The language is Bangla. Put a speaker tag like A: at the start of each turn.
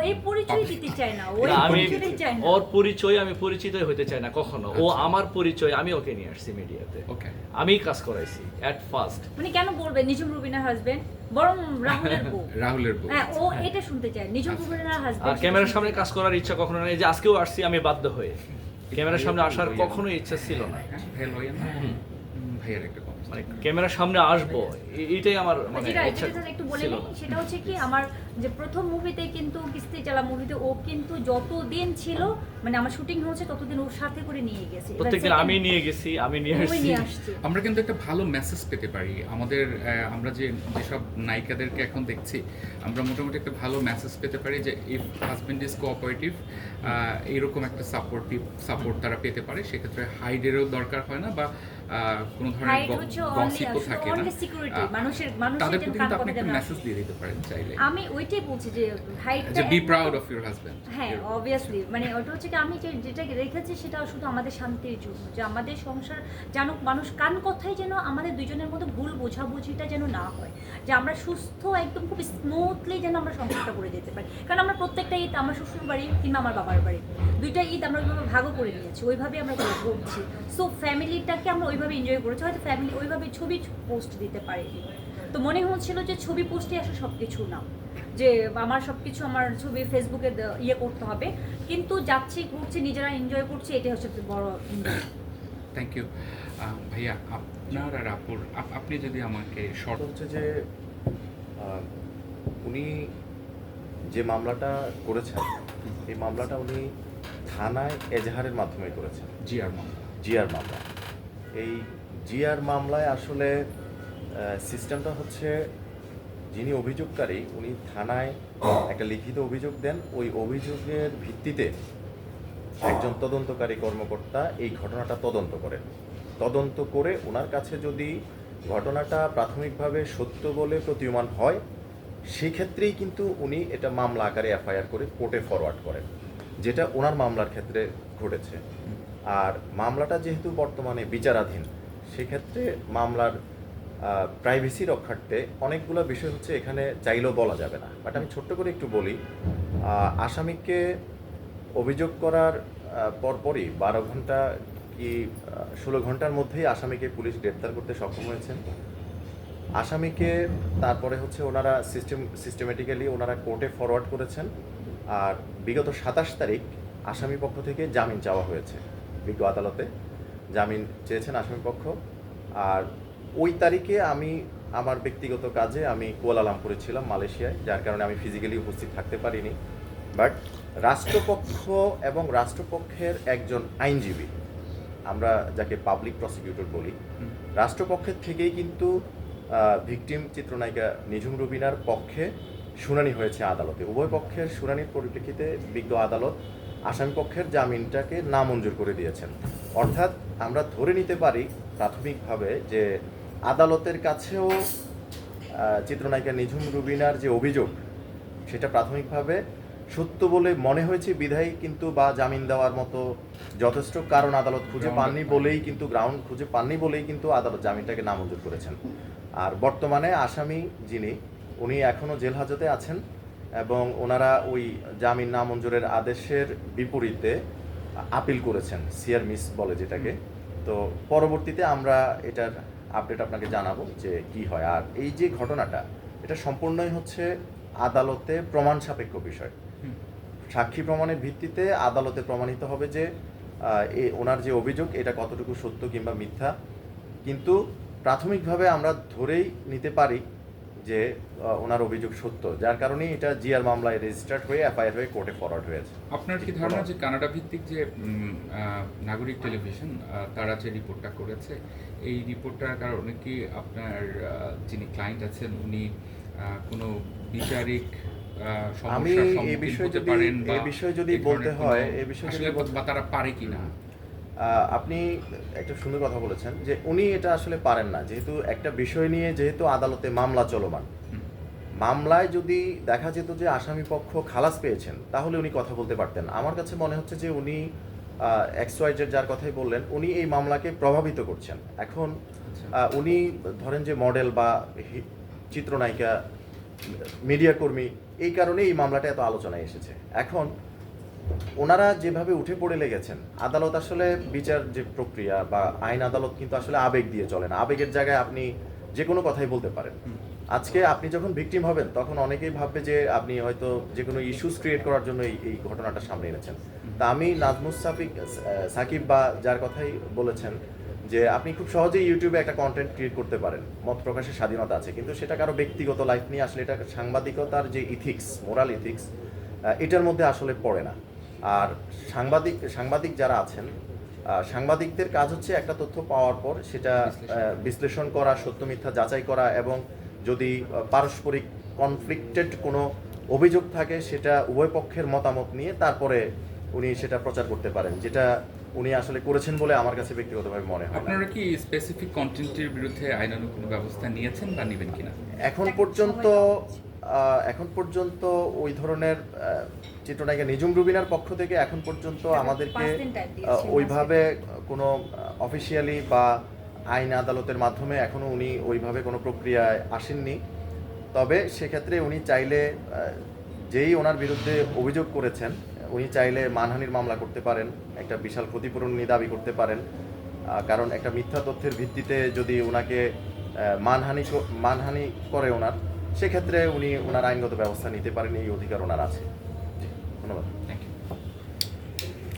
A: এই পরিচয় দিতে চায় না ওই
B: আমি
A: পরিচয়টাই চায় না।
B: ওর পরিচয় আমি পরিচিতই হতে চাই না কখনো। ও আমার পরিচয় আমি ওকে নিয়ে আসছি মিডিয়াতে।
C: ওকে
B: আমি কাজ করাইছি এট ফার্স্ট
A: মানে কেন বলবে? নিজুম রুবিনার হাজবেন্ড বরং রাহুলের বউ।
C: রাহুলের বউ।
A: হ্যাঁ ও এটা শুনতে চায় নিজুম রুবিনার
B: আর
A: হাজবেন্ড
B: ক্যামেরার সামনে কাজ করার ইচ্ছা কখনো নেই যে আজকেও আসছি আমি বাধ্য হয়ে। ক্যামেরার সামনে আসার কখনো ইচ্ছা ছিল না।
C: হ্যাঁ, ভাইয়ার একটা
B: মানে ক্যামেরার সামনে আসব এ- এইটাই আমার মানে ইচ্ছা
A: একটু বলে সেটা হচ্ছে কি আমার যে প্রথম মুভিতে কিন্তু কিস্তি চালা মুভিতে ও কিন্তু যতদিন ছিল মানে আমার শুটিং হচ্ছে ততদিন ওর সাথে করে নিয়ে গেছে।
B: প্রত্যেকদিন আমি নিয়ে গেছি আমি নিয়ে আসছি।
C: আমরা কিন্তু একটা ভালো মেসেজ পেতে পারি। আমাদের আমরা যে যেসব নায়িকাদেরকে এখন দেখছি আমরা মোটামুটি একটা ভালো মেসেজ পেতে পারি যে ইফ হাজব্যান্ড ইজ কোঅপারেটিভ এইরকম একটা সাপোর্টিভ সাপোর্ট তারা পেতে পারে। সেক্ষেত্রে হাইডেরও দরকার হয় না বা আহ, কোনো ধরনের গসিপও থাকে না। তাদের প্রতি কিন্তু আপনি একটা মেসেজ দিয়ে দিতে পারেন চাইলে।
A: আমি ওইটাই বলছি যে হাইটটা
C: be proud of your husband
A: হ্যাঁ অবভিয়াসলি মানে ওটা হচ্ছে কি আমি যে যেটা রেখেছি সেটা শুধু আমাদের শান্তির জন্য যে আমাদের সংসার জানুক মানুষ কান কথাই যেন আমাদের দুজনের মধ্যে ভুল বোঝাবুঝিটা যেন না হয় যে আমরা সুস্থ একদম খুব স্মুথলি যেন আমরা সংসারটা করে যেতে পারি। কারণ আমরা প্রত্যেকটা ঈদ আমার শ্বশুর বাড়ি কিংবা আমার বাবার বাড়ি দুইটা ঈদ আমরা ওইভাবে ভাগও করে নিয়েছি ওইভাবে আমরা করে করছি সো ফ্যামিলিটাকে আমরা ওইভাবে এনজয় করেছি হয়তো ফ্যামিলি ওইভাবে ছবি পোস্ট দিতে পারিনি। তো মনে হচ্ছিল যে ছবি পোস্টে আসে সব কিছু না। যে আমার সব কিছু আমার ছবি ফেসবুকে ইয়ে করতে হবে। কিন্তু যাচ্ছি ঘুরছি নিজেরা এনজয় করছি এটাই হচ্ছে সবচেয়ে বড়
C: থ্যাংক ইউ ভাইয়া আপনার আর আপুর আপ- আপনি যদি আমাকে শর্ট
D: হচ্ছে যে উনি যে মামলাটা করেছেন এই মামলাটা উনি থানায় এজাহারের মাধ্যমে করেছেন।
C: জিআর মামলা।
D: জিআর মামলা। এই জিআর মামলায় আসলে সিস্টেমটা হচ্ছে যিনি অভিযোগকারী উনি থানায় একটা লিখিত অভিযোগ দেন। ওই অভিযোগের ভিত্তিতে একজন তদন্তকারী কর্মকর্তা এই ঘটনাটা তদন্ত করেন। তদন্ত করে ওনার কাছে যদি ঘটনাটা প্রাথমিকভাবে সত্য বলে প্রতীয়মান হয় সেক্ষেত্রেই কিন্তু উনি এটা মামলা আকারে এফআইআর করে কোর্টে ফরওয়ার্ড করেন যেটা ওনার মামলার ক্ষেত্রে ঘটেছে। আর মামলাটা যেহেতু বর্তমানে বিচারাধীন সেক্ষেত্রে মামলার প্রাইভেসি রক্ষার্থে অনেকগুলো বিষয় হচ্ছে এখানে চাইলেও বলা যাবে না। বাট আমি ছোট্ট করে একটু বলি আসামিকে অভিযোগ করার পরপরই বারো ঘণ্টা কি ষোলো ঘণ্টার মধ্যেই আসামিকে পুলিশ গ্রেপ্তার করতে সক্ষম হয়েছেন। আসামিকে তারপরে হচ্ছে ওনারা সিস্টেম সিস্টেমেটিক্যালি ওনারা কোর্টে ফরওয়ার্ড করেছেন। আর বিগত সাতাশ তারিখ আসামি পক্ষ থেকে জামিন চাওয়া হয়েছে। বিজ্ঞ আদালতে জামিন চেয়েছেন আসামি পক্ষ। আর ওই তারিখে আমি আমার ব্যক্তিগত কাজে আমি কুয়ালালামপুরে ছিলাম মালয়েশিয়ায় যার কারণে আমি ফিজিক্যালি উপস্থিত থাকতে পারিনি। বাট রাষ্ট্রপক্ষ এবং রাষ্ট্রপক্ষের একজন আইনজীবী আমরা যাকে পাবলিক প্রসিকিউটর বলি রাষ্ট্রপক্ষের থেকেই কিন্তু ভিকটিম চিত্রনায়িকা নিঝুম রুবিনার পক্ষে শুনানি হয়েছে আদালতে। উভয় পক্ষের শুনানির পরিপ্রেক্ষিতে বিজ্ঞ আদালত আসামি পক্ষের জামিনটাকে নামঞ্জুর করে দিয়েছেন। অর্থাৎ আমরা ধরে নিতে পারি প্রাথমিকভাবে যে আদালতের কাছেও চিত্রনায়িকা নিঝুম রুবিনার যে অভিযোগ সেটা প্রাথমিকভাবে সত্য বলে মনে হয়েছে বিধায়ী কিন্তু বা জামিন দেওয়ার মতো যথেষ্ট কারণ আদালত খুঁজে পাননি। বলেই কিন্তু গ্রাউন্ড খুঁজে পাননি বলেই কিন্তু আদালত জামিনটাকে নামঞ্জুর করেছেন আর বর্তমানে আসামি যিনি উনি এখনও জেল হাজতে আছেন এবং ওনারা ওই জামিন নামঞ্জুরের আদেশের বিপরীতে আপিল করেছেন সিয়ার মিস বলে যেটাকে। তো পরবর্তীতে আমরা এটার আপডেট আপনাকে জানাব যে কি হয়। আর এই যে ঘটনাটা এটা সম্পূর্ণই হচ্ছে আদালতে প্রমাণ সাপেক্ষ বিষয়। সাক্ষী প্রমাণের ভিত্তিতে আদালতে প্রমাণিত হবে যে এ ওনার যে অভিযোগ এটা কতটুকু সত্য কিংবা মিথ্যা। কিন্তু প্রাথমিকভাবে আমরা ধরেই নিতে পারি যে ওনার অভিযোগ সত্য। যার কারণে এটা জিআর মামলায় রেজিস্টার্ড হয়ে এফআইআর হয়ে কোর্টে ফরওয়ার্ড হয়েছে।
C: আপনার কি ধারণা যে কানাডা ভিত্তিক যে নাগরিক টেলিভিশন তারা যে রিপোর্টটা করেছে এই রিপোর্টটার কারণে কি আপনার যিনি ক্লায়েন্ট আছেন উনি কোনো বিচারিক
D: আমি এই বিষয়ে যদি- এই বিষয়ে যদি বলতে হয়, এই বিষয়ে যদি
C: তারা পারে কিনা?
D: আপনি একটা সুন্দর কথা বলেছেন যে উনি এটা আসলে পারেন না। যেহেতু একটা বিষয় নিয়ে যেহেতু আদালতে মামলা চলমান। মামলায় যদি দেখা যেত যে আসামি পক্ষ খালাস পেয়েছেন তাহলে উনি কথা বলতে পারতেন। আমার কাছে মনে হচ্ছে যে উনি এক্সওয়াইজের যার কথাই বললেন উনি এই মামলাকে প্রভাবিত করছেন। এখন
C: আচ্ছা।
D: উনি ধরেন যে মডেল বা চিত্রনায়িকা মিডিয়া কর্মী এই কারণে এই মামলাটা এত আলোচনায় এসেছে। এখন ওনারা যেভাবে উঠে পড়ে লেগেছেন, আদালত আসলে বিচার যে প্রক্রিয়া বা আইন আদালত কিন্তু আসলে আবেগ দিয়ে চলে না। আবেগের জায়গায় আপনি যে কোনো কথাই বলতে পারেন। আজকে আপনি যখন ভিকটিম হবেন, তখন অনেকেই ভাববে যে আপনি হয়তো যে কোনো ইস্যুস ক্রিয়েট করার জন্য এই ঘটনাটা সামনে এনেছেন। তা আমি নাজমুস সাফিক সাকিব বা যার কথাই বলেছেন যে আপনি খুব সহজেই ইউটিউবে একটা কন্টেন্ট ক্রিয়েট করতে পারেন। মত প্রকাশের স্বাধীনতা আছে। কিন্তু সেটা কারও ব্যক্তিগত লাইফ নিয়ে আসলে এটা সাংবাদিকতার যে ইথিক্স মোরাল ইথিক্স এটার মধ্যে আসলে পড়ে না। আর সাংবাদিক সাংবাদিক যারা আছেন সাংবাদিকদের কাজ হচ্ছে একটা তথ্য পাওয়ার পর সেটা বিশ্লেষণ। করা সত্য মিথ্যা যাচাই করা এবং যদি পারস্পরিক কনফ্লিক্টেড কোনো অভিযোগ থাকে সেটা উভয় পক্ষের মতামত নিয়ে তারপরে উনি সেটা প্রচার করতে পারেন যেটা উনি আসলে করেছেন বলে আমার কাছে ব্যক্তিগতভাবে মনে হয়
C: আপনারা কি স্পেসিফিক কন্টেন্টের বিরুদ্ধে আইনানুগ কোনো ব্যবস্থা নিয়েছেন বা নেবেন কিনা?
D: এখন পর্যন্ত এখন পর্যন্ত ওই ধরনের চিত্রনায়িকা নিজুম রুবিনার পক্ষ থেকে এখন পর্যন্ত আমাদেরকে ওইভাবে কোনো অফিসিয়ালি বা আইন আদালতের মাধ্যমে এখনও উনি ওইভাবে কোনো প্রক্রিয়ায় আসেননি। তবে সেক্ষেত্রে উনি চাইলে যেই ওনার বিরুদ্ধে অভিযোগ করেছেন উনি চাইলে মানহানির মামলা করতে পারেন একটা বিশাল ক্ষতিপূরণ নিয়ে দাবি করতে পারেন। কারণ একটা মিথ্যা তথ্যের ভিত্তিতে যদি ওনাকে মানহানি মানহানি করে ওনার সেক্ষেত্রে উনি ওনার আইনগত ব্যবস্থা নিতে পারেন এই অধিকার ওনার আছে। ধন্যবাদ।
C: Thank you